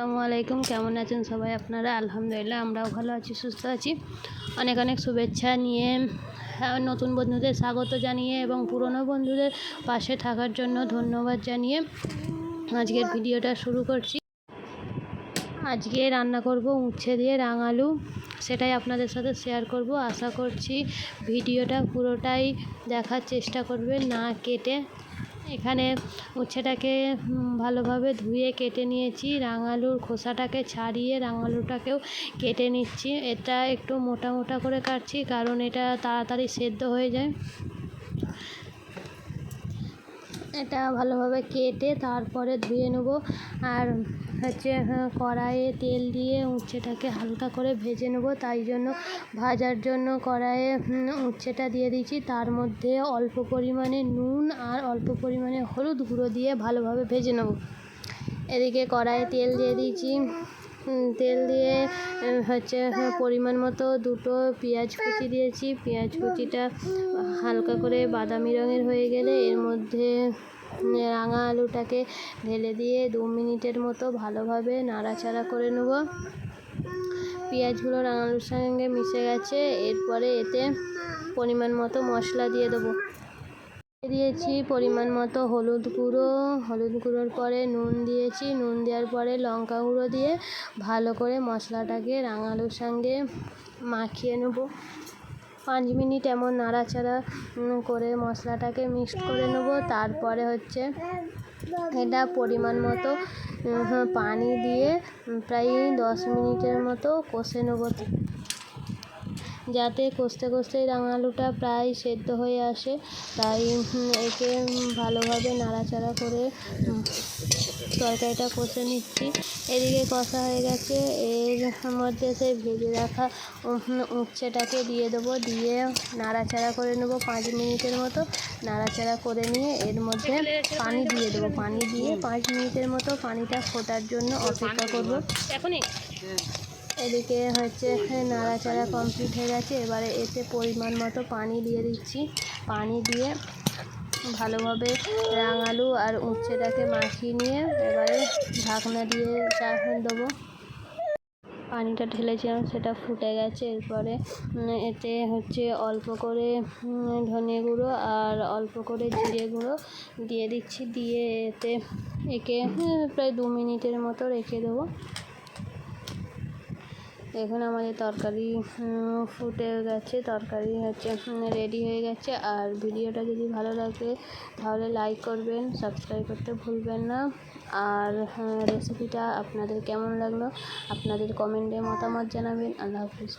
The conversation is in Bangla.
আসসালামু আলাইকুম। কেমন আছেন সবাই আপনারা? আলহামদুলিল্লাহ, আমরাও ভালো আছি, সুস্থ আছি। অনেক অনেক শুভেচ্ছা নিয়ে নতুন বন্ধুদের স্বাগত জানিয়ে এবং পুরনো বন্ধুদের পাশে থাকার জন্য ধন্যবাদ জানিয়ে আজকের ভিডিওটা শুরু করছি। আজকে রান্না করব উচ্ছে দিয়ে রাঙালু সেটাই আপনাদের সাথে শেয়ার করব। আশা করছি ভিডিওটা পুরোটাই দেখার চেষ্টা করবে না কেটে এখানে উচ্ছেটাকে ভালোভাবে ধুয়ে কেটে নিয়েছি। রাঙালুর খোসাটাকে ছাড়িয়ে রাঙালুটাকেও কেটে নিচ্ছি। এটা একটু মোটা মোটা করে কাটছি, কারণ এটা তাড়াতাড়ি সেদ্ধ হয়ে যায়। এটা ভালোভাবে কেটে তারপরে ধুয়ে নেব। আর হচ্ছে হ্যাঁ, কড়াইয়ে তেল দিয়ে উচ্ছেটাকে হালকা করে ভেজে নেব। তাই জন্য ভাজার জন্য কড়াইয়ে উচ্ছেটা দিয়ে দিয়েছি। তার মধ্যে অল্প পরিমাণে নুন আর অল্প পরিমাণে হলুদ গুঁড়ো দিয়ে ভালোভাবে ভেজে নেব। এদিকে কড়াইয়ে তেল দিয়ে দিয়েছি। তেল দিয়ে হচ্ছে হ্যাঁ, পরিমাণ মতো দুটো পেঁয়াজ কুচি দিয়েছি। পেঁয়াজ কুচিটা হালকা করে বাদামি রঙের হয়ে গেলে এর মধ্যে রাঙা আলুটাকে ঢেলে দিয়ে দু মিনিটের মতো ভালোভাবে নাড়াচাড়া করে নেব। পেঁয়াজগুলো রাঙা আলুর সঙ্গে মিশে গেছে। এরপরে এতে পরিমাণ মতো মশলা দিয়ে দেবো। দিয়েছি পরিমাণ মতো হলুদ গুঁড়ো। হলুদ গুঁড়োর পরে নুন দিয়েছি। নুন দেওয়ার পরে লঙ্কা গুঁড়ো দিয়ে ভালো করে মশলাটাকে রাঙালুর সঙ্গে মাখিয়ে নেব। পাঁচ মিনিট এমন নাড়াচাড়া করে মশলাটাকে মিক্সড করে নেব। তারপরে হচ্ছে এটা পরিমাণ মতো পানি দিয়ে প্রায় দশ মিনিটের মতো কষে নেব। যাতে কষতে কষতেই রাঙালুটা প্রায় সেদ্ধ হয়ে আসে, তাই একে ভালোভাবে নাড়াচাড়া করে তরকারিটা কষে নিচ্ছি। এদিকে কষা হয়ে গেছে। এর মধ্যে সেই ভেজে রাখা উচ্ছেটাকে দিয়ে দেবো, দিয়ে নাড়াচাড়া করে নেব পাঁচ মিনিটের মতো। নাড়াচাড়া করে নিয়ে এর মধ্যে পানি দিয়ে দেবো, পানি দিয়ে পাঁচ মিনিটের মতো পানিটা ফোটার জন্য অপেক্ষা করব। এখনই? এদিকে হচ্ছে নাড়াচাড়া কমপ্লিট হয়ে গেছে। এবারে এতে পরিমাণ মতো পানি দিয়ে দিচ্ছি। পানি দিয়ে ভালোভাবে রাঙালু আর উচ্ছেটাকে মাখিয়ে নিয়ে এবারে ঢাকনা দিয়ে দেবো। পানিটা ঢেলেছিলাম, সেটা ফুটে গেছে। এরপরে এতে হচ্ছে অল্প করে ধনে গুঁড়ো আর অল্প করে জিরে গুঁড়ো দিয়ে দিচ্ছি। দিয়ে এতে একে প্রায় দু মিনিটের মতো রেখে দেবো। এখন আমাদের তরকারি ফুটে গেছে। তরকারি হচ্ছে রেডি হয়ে গেছে। আর ভিডিওটা যদি ভালো লাগে, তাহলে লাইক করবেন সাবস্ক্রাইব করতে ভুলবেন না। আর রেসিপিটা আপনাদের কেমন লাগল, আপনাদের কমেন্টে মতামত জানাবেন। আল্লাহ হাফিজ।